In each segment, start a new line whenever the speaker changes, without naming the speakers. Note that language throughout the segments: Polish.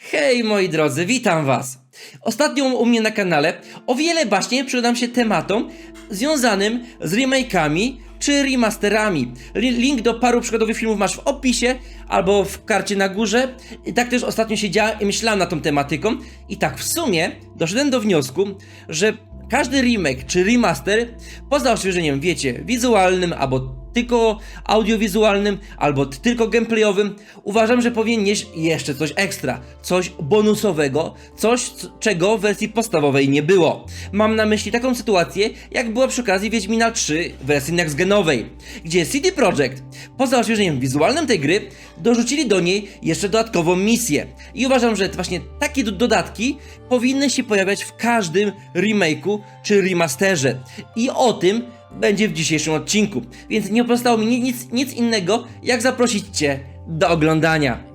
Hej moi drodzy, witam was! Ostatnio u mnie na kanale o wiele bacznie przydam się tematom związanym z remake'ami czy remasterami. Li- Link do paru przykładowych filmów masz w opisie albo w karcie na górze. I tak też ostatnio siedziałem i myślałem nad tą tematyką i tak w sumie doszedłem do wniosku, że każdy remake czy remaster poza odświeżeniem, wiecie, wizualnym albo tylko audiowizualnym, albo tylko gameplayowym, uważam, że powinien nieść jeszcze coś ekstra, coś bonusowego, coś, czego w wersji podstawowej nie było. Mam na myśli taką sytuację, jak była przy okazji Wiedźmina 3 w wersji nextgenowej, gdzie CD Projekt, poza odświeżeniem wizualnym tej gry, dorzucili do niej jeszcze dodatkową misję. I uważam, że właśnie takie do- dodatki powinny się pojawiać w każdym remake'u czy remasterze. I o tym będzie w dzisiejszym odcinku. Więc nie pozostało mi ni- nic, nic innego, jak zaprosić Cię do oglądania.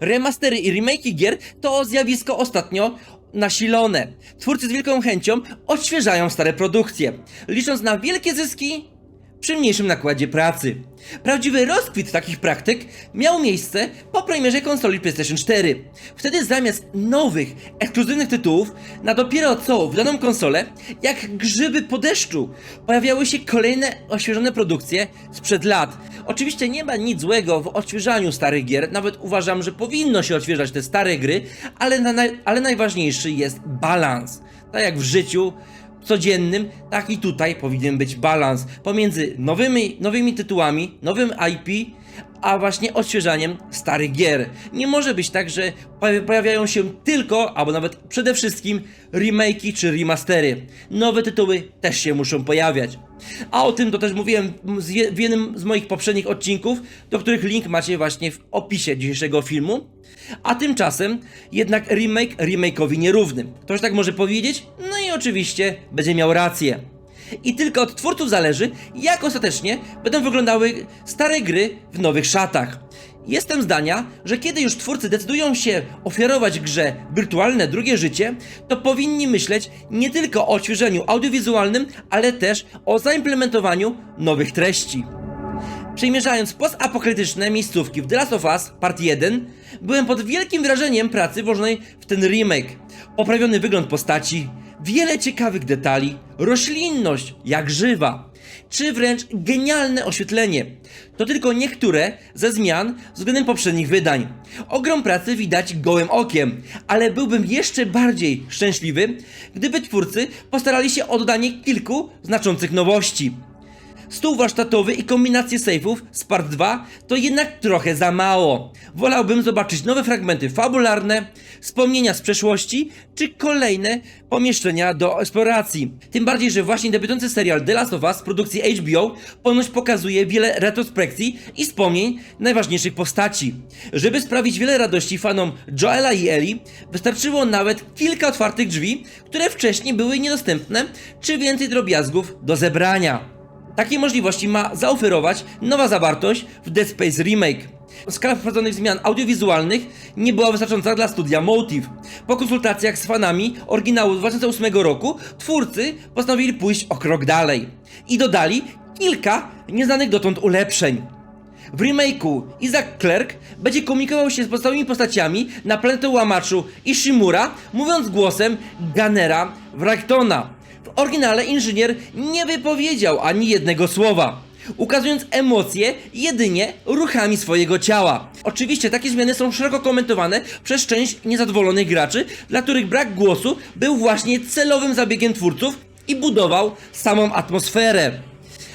Remastery i remake'i gier to zjawisko ostatnio nasilone. Twórcy z wielką chęcią odświeżają stare produkcje, licząc na wielkie zyski przy mniejszym nakładzie pracy. Prawdziwy rozkwit takich praktyk miał miejsce po premierze konsoli PlayStation 4. Wtedy zamiast nowych, ekskluzywnych tytułów na dopiero co wydaną konsolę, jak grzyby po deszczu, pojawiały się kolejne oświeżone produkcje sprzed lat. Oczywiście nie ma nic złego w odświeżaniu starych gier, nawet uważam, że powinno się odświeżać te stare gry, ale, na, ale najważniejszy jest balans. Tak jak w życiu, codziennym, tak i tutaj powinien być balans pomiędzy nowymi, nowymi tytułami, nowym IP, a właśnie odświeżaniem starych gier. Nie może być tak, że pojawi- pojawiają się tylko, albo nawet przede wszystkim remake'i czy remastery. Nowe tytuły też się muszą pojawiać. A o tym to też mówiłem w jednym z moich poprzednich odcinków, do których link macie właśnie w opisie dzisiejszego filmu. A tymczasem jednak remake remake'owi nierówny. Ktoś tak może powiedzieć? No oczywiście będzie miał rację. I tylko od twórców zależy, jak ostatecznie będą wyglądały stare gry w nowych szatach. Jestem zdania, że kiedy już twórcy decydują się ofiarować grze wirtualne drugie życie, to powinni myśleć nie tylko o odświeżeniu audiowizualnym, ale też o zaimplementowaniu nowych treści. Przemierzając postapokaliptyczne miejscówki w The Last of Us Part 1, byłem pod wielkim wrażeniem pracy włożonej w ten remake. Poprawiony wygląd postaci, wiele ciekawych detali, roślinność jak żywa, czy wręcz genialne oświetlenie. To tylko niektóre ze zmian względem poprzednich wydań. Ogrom pracy widać gołym okiem, ale byłbym jeszcze bardziej szczęśliwy, gdyby twórcy postarali się o dodanie kilku znaczących nowości. Stół warsztatowy i kombinacje sejfów z part 2 to jednak trochę za mało. Wolałbym zobaczyć nowe fragmenty fabularne, wspomnienia z przeszłości, czy kolejne pomieszczenia do eksploracji. Tym bardziej, że właśnie debiutujący serial The Last of Us produkcji HBO ponoć pokazuje wiele retrospekcji i wspomnień najważniejszych postaci. Żeby sprawić wiele radości fanom Joela i Ellie, wystarczyło nawet kilka otwartych drzwi, które wcześniej były niedostępne, czy więcej drobiazgów do zebrania. Takiej możliwości ma zaoferować nowa zawartość w Dead Space Remake. Skala wprowadzonych zmian audiowizualnych nie była wystarczająca dla studia Motive. Po konsultacjach z fanami oryginału z 2008 roku twórcy postanowili pójść o krok dalej i dodali kilka nieznanych dotąd ulepszeń. W remake'u Isaac Clarke będzie komunikował się z podstawowymi postaciami na planetę łamaczu Ishimura, mówiąc głosem Gunnera Wrightona. W oryginale inżynier nie wypowiedział ani jednego słowa, ukazując emocje jedynie ruchami swojego ciała. Oczywiście takie zmiany są szeroko komentowane przez część niezadowolonych graczy, dla których brak głosu był właśnie celowym zabiegiem twórców i budował samą atmosferę.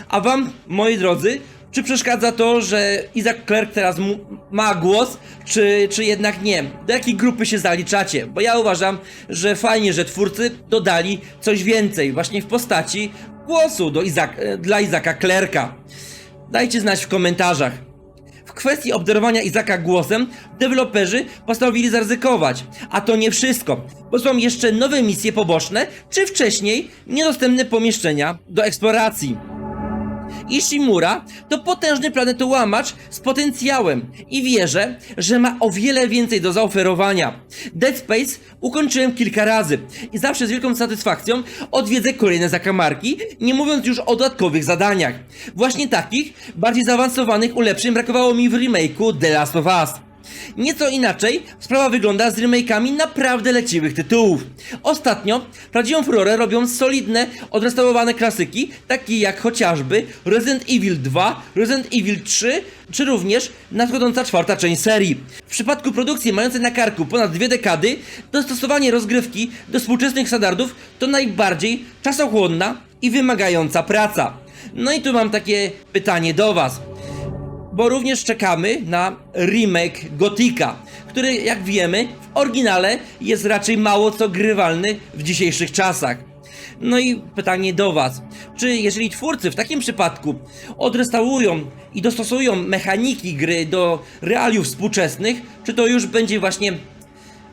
A wam, moi drodzy, czy przeszkadza to, że Isaac Clarke teraz ma głos, czy, czy jednak nie? Do jakiej grupy się zaliczacie? Bo ja uważam, że fajnie, że twórcy dodali coś więcej, właśnie w postaci głosu do Izak, e, dla Isaaca Clarka. Dajcie znać w komentarzach. W kwestii obdarowania Izaka głosem, deweloperzy postanowili zaryzykować. A to nie wszystko, bo są jeszcze nowe misje poboczne, czy wcześniej niedostępne pomieszczenia do eksploracji. Ishimura to potężny planetołamacz z potencjałem i wierzę, że ma o wiele więcej do zaoferowania. Dead Space ukończyłem kilka razy i zawsze z wielką satysfakcją odwiedzę kolejne zakamarki, nie mówiąc już o dodatkowych zadaniach. Właśnie takich, bardziej zaawansowanych ulepszeń brakowało mi w remake'u The Last of Us. Nieco inaczej sprawa wygląda z remake'ami naprawdę leciwych tytułów. Ostatnio prawdziwą furorę robią solidne, odrestaurowane klasyki, takie jak chociażby Resident Evil 2, Resident Evil 3, czy również nadchodząca czwarta część serii. W przypadku produkcji mającej na karku ponad dwie dekady, dostosowanie rozgrywki do współczesnych standardów to najbardziej czasochłonna i wymagająca praca. No i tu mam takie pytanie do Was bo również czekamy na remake Gotika, który jak wiemy w oryginale jest raczej mało co grywalny w dzisiejszych czasach. No i pytanie do Was, czy jeżeli twórcy w takim przypadku odrestaurują i dostosują mechaniki gry do realiów współczesnych, czy to już będzie właśnie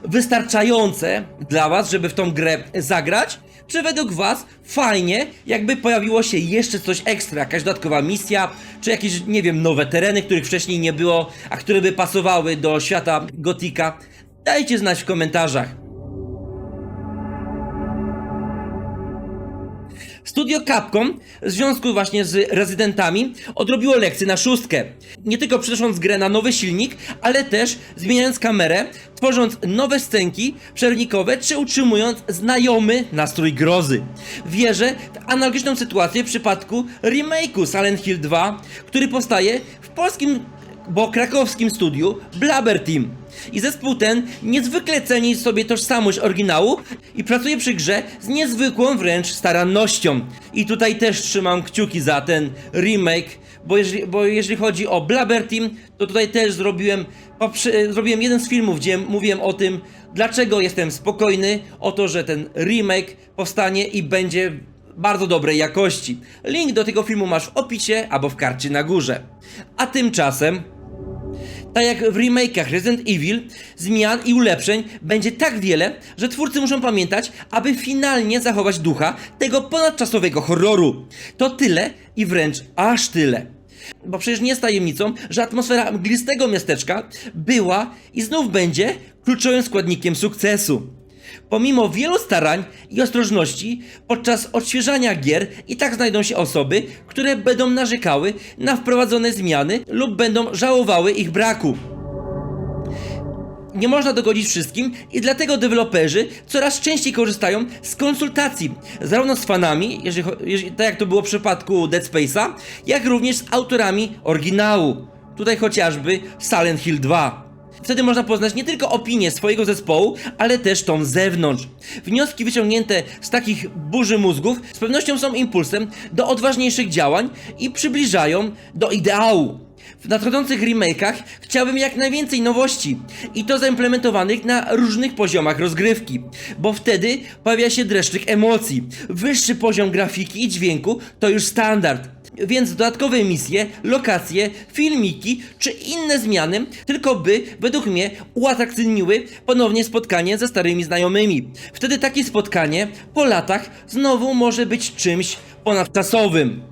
wystarczające dla Was, żeby w tą grę zagrać? Czy według Was fajnie, jakby pojawiło się jeszcze coś ekstra, jakaś dodatkowa misja, czy jakieś, nie wiem, nowe tereny, których wcześniej nie było, a które by pasowały do świata Gotika? Dajcie znać w komentarzach. Studio Capcom w związku właśnie z rezydentami odrobiło lekcję na szóstkę. Nie tylko przenosząc grę na nowy silnik, ale też zmieniając kamerę, tworząc nowe scenki przerwnikowe, czy utrzymując znajomy nastrój grozy. Wierzę w analogiczną sytuację w przypadku remake'u Silent Hill 2, który powstaje w polskim bo krakowskim studiu Blabber Team. I zespół ten niezwykle ceni sobie tożsamość oryginału i pracuje przy grze z niezwykłą wręcz starannością. I tutaj też trzymam kciuki za ten remake, bo jeżeli, bo jeżeli chodzi o Blabber Team, to tutaj też zrobiłem, zrobiłem jeden z filmów, gdzie mówiłem o tym, dlaczego jestem spokojny o to, że ten remake powstanie i będzie bardzo dobrej jakości. Link do tego filmu masz w opisie albo w karcie na górze. A tymczasem tak jak w remake'ach Resident Evil, zmian i ulepszeń będzie tak wiele, że twórcy muszą pamiętać, aby finalnie zachować ducha tego ponadczasowego horroru. To tyle i wręcz aż tyle. Bo przecież nie jest tajemnicą, że atmosfera mglistego miasteczka była i znów będzie kluczowym składnikiem sukcesu. Pomimo wielu starań i ostrożności podczas odświeżania gier i tak znajdą się osoby, które będą narzekały na wprowadzone zmiany lub będą żałowały ich braku. Nie można dogodzić wszystkim i dlatego deweloperzy coraz częściej korzystają z konsultacji zarówno z fanami, jeżeli, jeżeli, tak jak to było w przypadku Dead Space'a, jak również z autorami oryginału. Tutaj chociażby Silent Hill 2. Wtedy można poznać nie tylko opinię swojego zespołu, ale też tą z zewnątrz. Wnioski wyciągnięte z takich burzy mózgów z pewnością są impulsem do odważniejszych działań i przybliżają do ideału. W nadchodzących remake'ach chciałbym jak najwięcej nowości i to zaimplementowanych na różnych poziomach rozgrywki, bo wtedy pojawia się dreszczyk emocji. Wyższy poziom grafiki i dźwięku to już standard. Więc dodatkowe misje, lokacje, filmiki czy inne zmiany, tylko by, według mnie, uatrakcyjniły ponownie spotkanie ze starymi znajomymi. Wtedy takie spotkanie po latach znowu może być czymś ponadczasowym.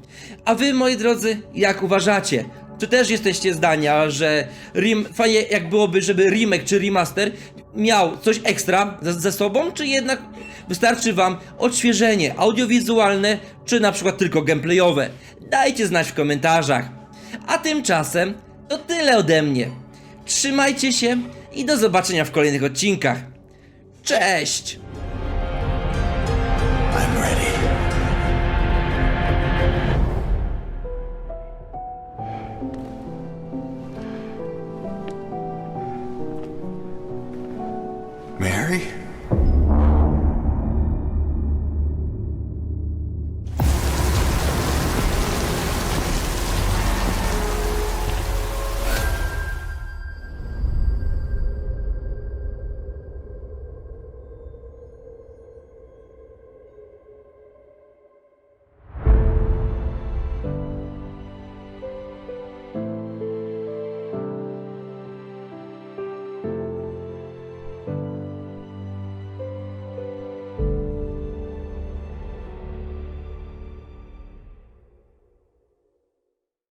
A wy, moi drodzy, jak uważacie? Czy też jesteście zdania, że rem, fajnie jak byłoby, żeby remake czy remaster miał coś ekstra ze, ze sobą, czy jednak wystarczy wam odświeżenie audiowizualne, czy na przykład tylko gameplayowe? Dajcie znać w komentarzach. A tymczasem to tyle ode mnie. Trzymajcie się i do zobaczenia w kolejnych odcinkach. Cześć!